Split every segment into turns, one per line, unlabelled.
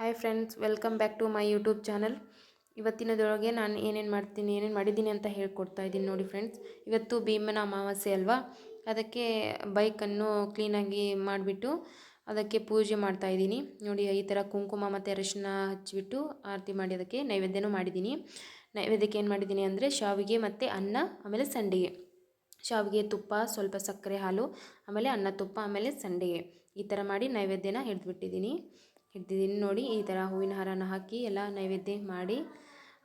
Hi friends welcome back to my YouTube channel ಇವತ್ತಿನದೊಳಗೆ ನಾನು ಏನೇನು ಮಾಡ್ತೀನಿ, ಏನೇನು ಮಾಡಿದ್ದೀನಿ ಅಂತ ಹೇಳ್ಕೊಡ್ತಾ ಇದ್ದೀನಿ ನೋಡಿ ಫ್ರೆಂಡ್ಸ್ ಇವತ್ತು ಭೀಮನ ಅಮಾವಾಸ್ಯೆ ಅಲ್ವಾ? ಅದಕ್ಕೆ ಬೈಕನ್ನು ಕ್ಲೀನಾಗಿ ಮಾಡಿಬಿಟ್ಟು ಅದಕ್ಕೆ ಪೂಜೆ ಮಾಡ್ತಾ ಇದ್ದೀನಿ. ನೋಡಿ, ಈ ಥರ ಕುಂಕುಮ ಮತ್ತು ಅರಶಿನ ಹಚ್ಚಿಬಿಟ್ಟು ಆರತಿ ಮಾಡಿ ಅದಕ್ಕೆ ನೈವೇದ್ಯನೂ ಮಾಡಿದ್ದೀನಿ. ನೈವೇದ್ಯಕ್ಕೆ ಏನು ಮಾಡಿದ್ದೀನಿ ಅಂದರೆ ಶಾವಿಗೆ ಮತ್ತು ಅನ್ನ, ಆಮೇಲೆ ಸಂಡಿಗೆ. ಶಾವಿಗೆ ತುಪ್ಪ, ಸ್ವಲ್ಪ ಸಕ್ಕರೆ ಹಾಲು, ಆಮೇಲೆ ಅನ್ನ ತುಪ್ಪ, ಆಮೇಲೆ ಸಂಡಿಗೆ. ಈ ಥರ ಮಾಡಿ ನೈವೇದ್ಯನ ಹಿಡಿದ್ಬಿಟ್ಟಿದ್ದೀನಿ. ಹಿಡ್ದಿದ್ದೀನಿ ನೋಡಿ, ಈ ಥರ ಹೂವಿನ ಹಾರನ ಹಾಕಿ ಎಲ್ಲ ನೈವೇದ್ಯ ಮಾಡಿ,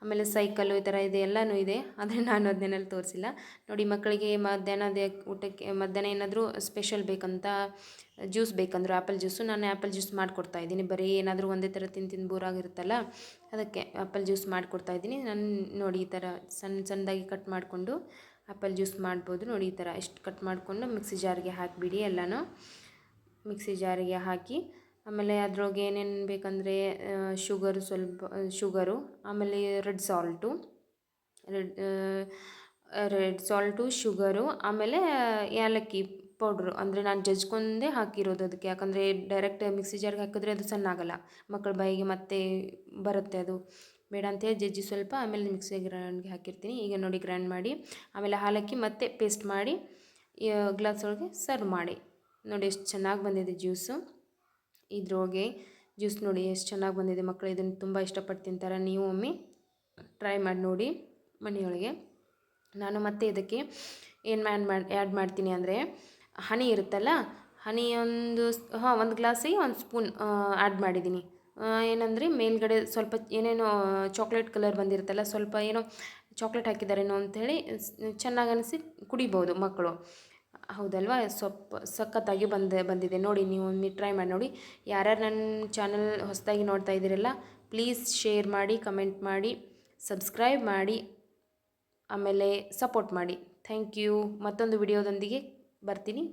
ಆಮೇಲೆ ಸೈಕಲ್ಲು ಈ ಥರ ಇದೆ, ಎಲ್ಲನೂ ಇದೆ, ಆದರೆ ನಾನು ಅದನ್ನೆಲ್ಲ ತೋರಿಸಿಲ್ಲ. ನೋಡಿ, ಮಕ್ಕಳಿಗೆ ಮಧ್ಯಾಹ್ನದ ಊಟಕ್ಕೆ, ಮಧ್ಯಾಹ್ನ ಏನಾದರೂ ಸ್ಪೆಷಲ್ ಬೇಕಂತ ಜ್ಯೂಸ್ ಬೇಕಂದ್ರು ಆ್ಯಪಲ್ ಜ್ಯೂಸು ನಾನು ಆ್ಯಪಲ್ ಜ್ಯೂಸ್ ಮಾಡಿಕೊಡ್ತಾ ಇದ್ದೀನಿ. ಬರೀ ಏನಾದರೂ ಒಂದೇ ಥರ ತಿಂದು ತಿಂದು ಬೋರಾಗಿರುತ್ತಲ್ಲ ಅದಕ್ಕೆ ಆ್ಯಪಲ್ ಜ್ಯೂಸ್ ಮಾಡಿಕೊಡ್ತಾ ಇದ್ದೀನಿ. ನಾನು ನೋಡಿ, ಈ ಥರ ಸಣ್ಣ ಸಣ್ಣದಾಗಿ ಕಟ್ ಮಾಡಿಕೊಂಡು ಆ್ಯಪಲ್ ಜ್ಯೂಸ್ ಮಾಡ್ಬೋದು. ನೋಡಿ, ಈ ಥರ ಎಷ್ಟು ಕಟ್ ಮಾಡಿಕೊಂಡು ಮಿಕ್ಸಿ ಜಾರಿಗೆ ಹಾಕಿಬಿಡಿ ಎಲ್ಲನೂ. ಮಿಕ್ಸಿ ಜಾರಿಗೆ ಹಾಕಿ ಆಮೇಲೆ ಅದ್ರೊಳಗೆ ಏನೇನು ಬೇಕಂದರೆ ಶುಗರು ಸ್ವಲ್ಪ, ಶುಗರು, ಆಮೇಲೆ red salt, red red salt, sugar, ಆಮೇಲೆ ಏಲಕ್ಕಿ ಪೌಡ್ರು. ಅಂದರೆ ನಾನು ಜಜ್ಕೊಂಡೇ ಹಾಕಿರೋದು ಅದಕ್ಕೆ. ಯಾಕಂದರೆ ಡೈರೆಕ್ಟ್ ಮಿಕ್ಸಿ ಜಾರ್ಗೆ ಹಾಕಿದ್ರೆ ಅದು ಸಣ್ಣ ಆಗಲ್ಲ ಮಕ್ಕಳ ಬಾಯಿಗೆ ಮತ್ತೆ ಬರುತ್ತೆ ಅದು. ಬೇಡ ಅಂತೇಳಿ ಜಜ್ಜಿ ಸ್ವಲ್ಪ, ಆಮೇಲೆ ಮಿಕ್ಸಿ ಗ್ರೈಂಡ್ಗೆ ಹಾಕಿರ್ತೀನಿ. ಈಗ ನೋಡಿ ಗ್ರೈಂಡ್ ಮಾಡಿ, ಆಮೇಲೆ ಹಾಲಕ್ಕಿ ಮತ್ತೆ ಪೇಸ್ಟ್ ಮಾಡಿ ಗ್ಲಾಸ್ ಒಳಗೆ ಸರ್ವ್ ಮಾಡಿ. ನೋಡಿ ಎಷ್ಟು ಚೆನ್ನಾಗಿ ಬಂದಿದೆ ಜ್ಯೂಸು ಇದ್ರೊಳಗೆ ಜ್ಯೂಸ್ ನೋಡಿ ಎಷ್ಟು ಚೆನ್ನಾಗಿ ಬಂದಿದೆ ಮಕ್ಕಳು ಇದನ್ನು ತುಂಬ ಇಷ್ಟಪಟ್ಟು ತಿಂತಾರೆ. ನೀವು ಒಮ್ಮೆ ಟ್ರೈ ಮಾಡಿ ನೋಡಿ ಮನೆಯೊಳಗೆ. ನಾನು ಮತ್ತೆ ಇದಕ್ಕೆ ಏನು ಮ್ಯಾನ್ ಮಾಡಿ ಆ್ಯಡ್ ಮಾಡ್ತೀನಿ ಅಂದರೆ ಹನಿ ಇರುತ್ತಲ್ಲ ಹನಿ ಒಂದು ಹಾಂ, ಒಂದು ಗ್ಲಾಸಿಗೆ ಒಂದು ಸ್ಪೂನ್ ಆ್ಯಡ್ ಮಾಡಿದ್ದೀನಿ. ಏನಂದರೆ ಮೇಲ್ಗಡೆ ಸ್ವಲ್ಪ ಏನೇನೋ ಚಾಕ್ಲೇಟ್ ಕಲರ್ ಬಂದಿರುತ್ತಲ್ಲ, ಸ್ವಲ್ಪ ಏನೋ ಚಾಕ್ಲೇಟ್ ಹಾಕಿದ್ದಾರೇನೋ ಅಂಥೇಳಿ ಚೆನ್ನಾಗಿ ಅನಿಸಿ ಕುಡಿಬೋದು ಮಕ್ಕಳು. ಹೌದಲ್ವಾ? ಸೊಪ್ಪು, ಸಖತ್ತಾಗಿ ಬಂದೆ, ಬಂದಿದೆ. ನೋಡಿ, ನೀವು ಒಮ್ಮೆ ಟ್ರೈ ಮಾಡಿ ನೋಡಿ. ಯಾರ್ಯಾರು ನನ್ನ ಚಾನಲ್ ಹೊಸದಾಗಿ ನೋಡ್ತಾ ಇದ್ದೀರಲ್ಲ ಪ್ಲೀಸ್ ಶೇರ್ ಮಾಡಿ ಕಮೆಂಟ್ ಮಾಡಿ ಸಬ್ಸ್ಕ್ರೈಬ್ ಮಾಡಿ, ಆಮೇಲೆ ಸಪೋರ್ಟ್ ಮಾಡಿ. ಥ್ಯಾಂಕ್ ಯು ಮತ್ತೊಂದು ವಿಡಿಯೋದೊಂದಿಗೆ ಬರ್ತೀನಿ.